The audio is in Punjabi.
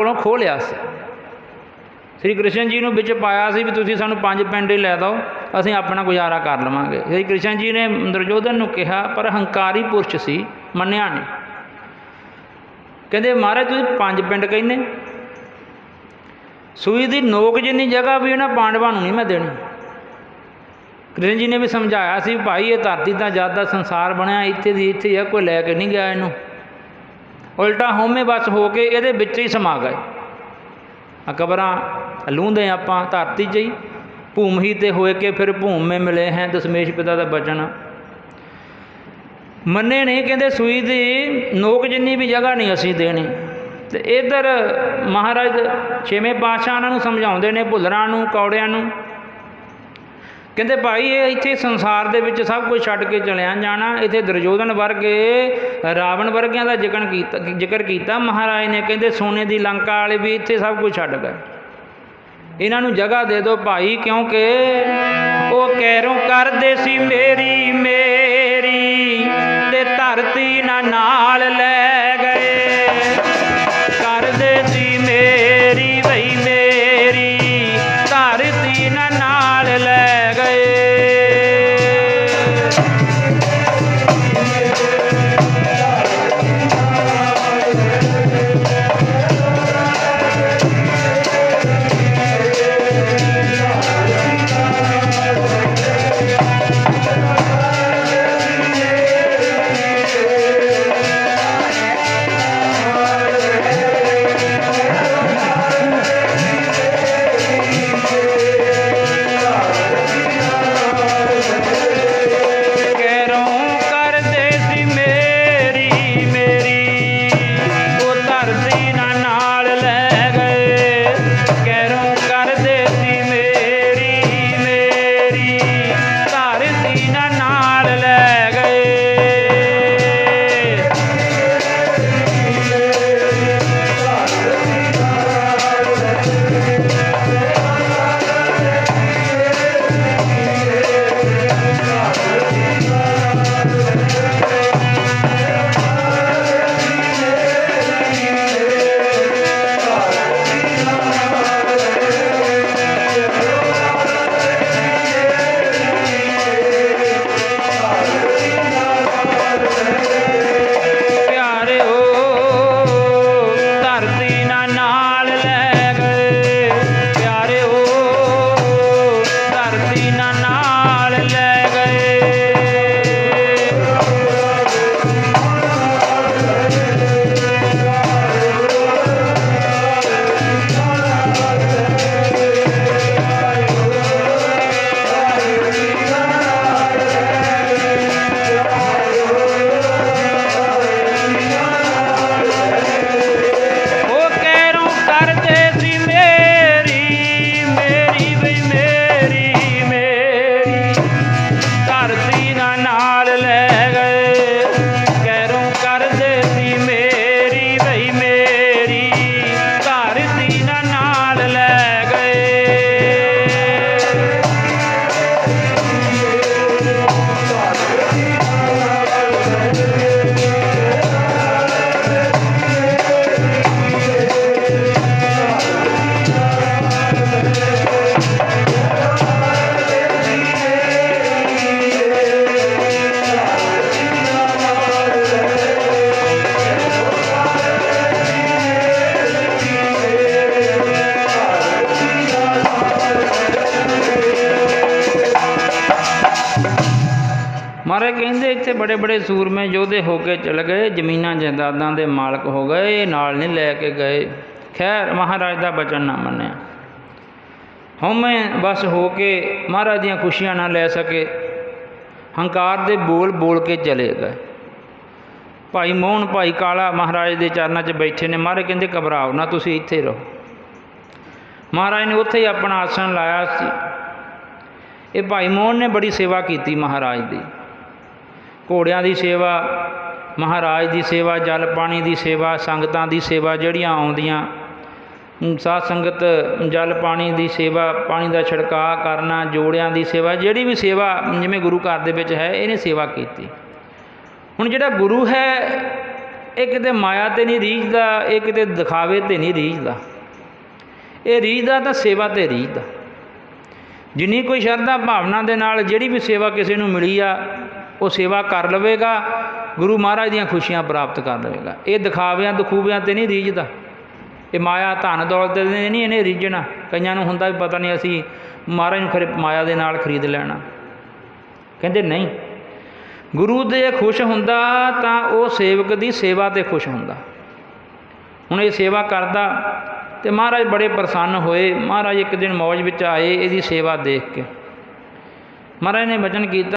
ਕੋਲੋਂ ਖੋਹ ਲਿਆ ਸੀ। ਸ੍ਰੀ ਕ੍ਰਿਸ਼ਨ ਜੀ ਨੂੰ ਵਿੱਚ ਪਾਇਆ ਸੀ ਵੀ ਤੁਸੀਂ ਸਾਨੂੰ ਪੰਜ ਪਿੰਡੇ ਲੈ ਦਿਓ, ਅਸੀਂ ਆਪਣਾ ਗੁਜ਼ਾਰਾ ਕਰ ਲਵਾਂਗੇ। ਸ੍ਰੀ ਕ੍ਰਿਸ਼ਨ ਜੀ ਨੇ ਦੁਰਯੋਧਨ ਨੂੰ ਕਿਹਾ, ਪਰ ਹੰਕਾਰੀ ਪੁਰਸ਼ ਸੀ, ਮੰਨਿਆ ਨਹੀਂ। ਕਹਿੰਦੇ, ਮਹਾਰਾਜ, ਤੁਸੀਂ ਪੰਜ ਪਿੰਡ ਕਹਿੰਦੇ। ਸੂਈ ਦੀ ਨੋਕ ਜਿੰਨੀ ਜਗ੍ਹਾ ਵੀ ਉਹਨਾਂ ਪਾਂਡਵਾਂ ਨੂੰ ਨਹੀਂ ਮੈਂ ਦੇਣੀ। ਕ੍ਰਿਸ਼ਨ ਜੀ ਨੇ ਵੀ ਸਮਝਾਇਆ ਸੀ ਵੀ ਭਾਈ, ਇਹ ਧਰਤੀ ਦਾ ਜ਼ਿਆਦਾ ਸੰਸਾਰ ਬਣਿਆ, ਇੱਥੇ ਦੀ ਇੱਥੇ ਹੀ ਆ, ਕੋਈ ਲੈ ਕੇ ਨਹੀਂ ਗਿਆ ਇਹਨੂੰ। ਉਲਟਾ ਹੋਮੇ ਬਸ ਹੋ ਕੇ ਇਹਦੇ ਵਿੱਚ ਹੀ ਸਮਾ ਗਏ। ਆ ਕਬਰਾਂ ਲੂੰਦੇ ਆਪਾਂ ਧਰਤੀ 'ਚ ਹੀ ਭੂਮ ਹੀ ਤੇ ਹੋਏ ਕੇ ਫਿਰ ਭੂਮ ਮੇ ਮਿਲੇ ਹੈ ਦਸ਼ਮੇਸ਼ ਪਿਤਾ ਦਾ ਬਚਨ। ਮੰਨੇ ਨਹੀਂ ਕਹਿੰਦੇ ਸੂਈ ਦੀ ਨੋਕ ਜਿੰਨੀ ਵੀ ਜਗ੍ਹਾ ਨਹੀਂ ਅਸੀਂ ਦੇਣੀ। ਤੇ ਇਧਰ ਮਹਾਰਾਜ ਛੇਵੇਂ ਪਾਤਸ਼ਾਹ ਉਹਨਾਂ ਨੂੰ ਸਮਝਾਉਂਦੇ ਨੇ ਭੁੱਲਰਾਂ ਨੂੰ, ਕੌੜਿਆਂ ਨੂੰ ਕਹਿੰਦੇ ਭਾਈ ਇਹ ਇੱਥੇ ਸੰਸਾਰ ਦੇ ਵਿੱਚ ਸਭ ਕੁਝ ਛੱਡ ਕੇ ਚਲਿਆ ਜਾਣਾ, ਇੱਥੇ ਦੁਰਯੋਧਨ ਵਰਗੇ, ਰਾਵਣ ਵਰਗਿਆਂ ਦਾ ਜ਼ਿਕਰ ਕੀਤਾ ਜ਼ਿਕਰ ਕੀਤਾ, ਮਹਾਰਾਜ ਨੇ ਕਹਿੰਦੇ ਸੋਨੇ ਦੀ ਲੰਕਾ ਵਾਲੇ ਵੀ ਇੱਥੇ ਸਭ ਕੁਝ ਛੱਡ ਗਏ। ਇਹਨਾਂ ਨੂੰ ਜਗ੍ਹਾ ਦੇ ਦਿਓ ਭਾਈ, ਕਿਉਂਕਿ ਉਹ ਕਹਿਰੋਂ ਕਰਦੇ ਸੀ ਮੇਰੀ ਮੇਰੀ, ਤੇ ਧਰਤੀ ਨਾ ਨਾਲ ਲੈ ਮਾਰੇ ਕਹਿੰਦੇ ਇੱਥੇ ਬੜੇ ਬੜੇ ਸੂਰਮੇ ਯੋਧੇ ਹੋ ਕੇ ਚਲ ਗਏ, ਜ਼ਮੀਨਾਂ ਜਾਇਦਾਦਾਂ ਦੇ ਮਾਲਕ ਹੋ ਗਏ, ਨਾਲ ਨਹੀਂ ਲੈ ਕੇ ਗਏ। ਖੈਰ, ਮਹਾਰਾਜ ਦਾ ਬਚਨ ਨਾ ਮੰਨਿਆ। ਹਉਮੈ ਬਸ ਹੋ ਕੇ ਮਹਾਰਾਜ ਦੀਆਂ ਖੁਸ਼ੀਆਂ ਨਾ ਲੈ ਸਕੇ। ਹੰਕਾਰ ਦੇ ਬੋਲ ਬੋਲ ਕੇ ਚਲੇ ਗਏ। ਭਾਈ ਮੋਹਨ, ਭਾਈ ਕਾਲਾ ਮਹਾਰਾਜ ਦੇ ਚਰਨਾਂ 'ਚ ਬੈਠੇ ਨੇ। ਮਹਾਰਾਜ ਕਹਿੰਦੇ, ਘਬਰਾਓ ਨਾ, ਤੁਸੀਂ ਇੱਥੇ ਰਹੋ। ਮਹਾਰਾਜ ਨੇ ਉੱਥੇ ਹੀ ਆਪਣਾ ਆਸਣ ਲਾਇਆ ਸੀ। ਇਹ ਭਾਈ ਮੋਹਨ ਨੇ ਬੜੀ ਸੇਵਾ ਕੀਤੀ ਮਹਾਰਾਜ ਦੀ। ਘੋੜਿਆਂ ਦੀ ਸੇਵਾ, ਮਹਾਰਾਜ ਦੀ ਸੇਵਾ, ਜਲ ਪਾਣੀ ਦੀ ਸੇਵਾ, ਸੰਗਤਾਂ ਦੀ ਸੇਵਾ ਜਿਹੜੀਆਂ ਆਉਂਦੀਆਂ। ਅਮ ਸਾਧ ਸੰਗਤ ਜਲ ਪਾਣੀ ਦੀ ਸੇਵਾ, ਪਾਣੀ ਦਾ ਛਿੜਕਾਅ ਕਰਨਾ, ਜੋੜਿਆਂ ਦੀ ਸੇਵਾ, ਜਿਹੜੀ ਵੀ ਸੇਵਾ ਜਿਵੇਂ ਗੁਰੂ ਘਰ ਦੇ ਵਿੱਚ ਹੈ, ਇਹਨੇ ਸੇਵਾ ਕੀਤੀ। ਹੁਣ ਜਿਹੜਾ ਗੁਰੂ ਹੈ, ਇਹ ਕਿਤੇ ਮਾਇਆ ਤੇ ਨਹੀਂ ਰੀਝਦਾ, ਇਹ ਕਿਤੇ ਦਿਖਾਵੇ ਤੇ ਨਹੀਂ ਰੀਝਦਾ। ਇਹ ਰੀਝਦਾ ਤਾਂ ਸੇਵਾ ਤੇ ਰੀਝਦਾ। ਜਿੰਨੀ ਕੋਈ ਸ਼ਰਧਾ ਭਾਵਨਾ ਦੇ ਨਾਲ ਜਿਹੜੀ ਵੀ ਸੇਵਾ ਕਿਸੇ ਨੂੰ ਮਿਲੀ ਆ ਉਹ ਸੇਵਾ ਕਰ ਲਵੇਗਾ, ਗੁਰੂ ਮਹਾਰਾਜ ਦੀਆਂ ਖੁਸ਼ੀਆਂ ਪ੍ਰਾਪਤ ਕਰ ਲਵੇਗਾ। ਇਹ ਦਿਖਾਵਿਆਂ ਦਖੂਵਿਆਂ ਤੇ ਨਹੀਂ ਰੀਝਦਾ। ਇਹ ਮਾਇਆ ਧਨ ਦੌਲਤ ਦੇ ਨਹੀਂ ਇਹਨੇ ਰੀਝਣਾ। ਕਈਆਂ ਨੂੰ ਹੁੰਦਾ ਵੀ ਪਤਾ ਨਹੀਂ ਅਸੀਂ ਮਹਾਰਾਜ ਨੂੰ ਖਰੇ ਮਾਇਆ ਦੇ ਨਾਲ ਖਰੀਦ ਲੈਣਾ। ਕਹਿੰਦੇ ਨਹੀਂ। ਗੁਰੂ ਦੇ ਖੁਸ਼ ਹੁੰਦਾ ਤਾਂ ਉਹ ਸੇਵਕ ਦੀ ਸੇਵਾ ਤੇ ਖੁਸ਼ ਹੁੰਦਾ। ਹੁਣ ਇਹ ਸੇਵਾ ਕਰਦਾ ਤੇ ਮਹਾਰਾਜ ਬੜੇ ਪ੍ਰਸੰਨ ਹੋਏ। ਮਹਾਰਾਜ ਇੱਕ ਦਿਨ ਮੌਜ ਵਿੱਚ ਆਏ ਇਹਦੀ ਸੇਵਾ ਦੇਖ ਕੇ। ਮਹਾਰਾਜ ਨੇ ਵਚਨ ਕੀਤਾ